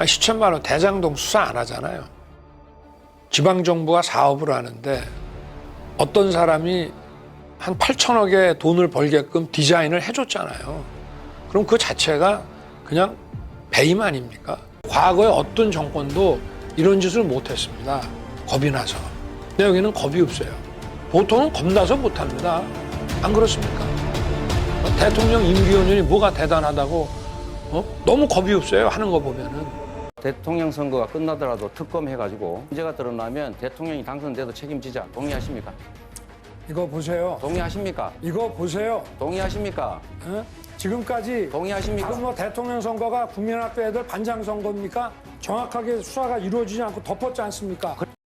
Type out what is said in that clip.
아, 시천말로 대장동 수사 안 하잖아요. 지방 정부가 사업을 하는데 어떤 사람이 한 8천억의 돈을 벌게끔 디자인을 해줬잖아요. 그럼 그 자체가 그냥 배임 아닙니까? 과거에 어떤 정권도 이런 짓을 못했습니다. 겁이 나서. 근데 여기는 겁이 없어요. 보통은 겁나서 못합니다. 안 그렇습니까? 어, 대통령 임기연연이 뭐가 대단하다고 어? 너무 겁이 없어요. 하는 거 보면은. 대통령 선거가 끝나더라도 특검해가지고 문제가 드러나면 대통령이 당선돼도 책임지자. 동의하십니까? 이거 보세요. 동의하십니까? 이거 보세요. 동의하십니까? 어? 지금까지 동의하십니까? 지금 뭐 대통령 선거가 국민학교 애들 반장 선거입니까? 정확하게 수사가 이루어지지 않고 덮었지 않습니까?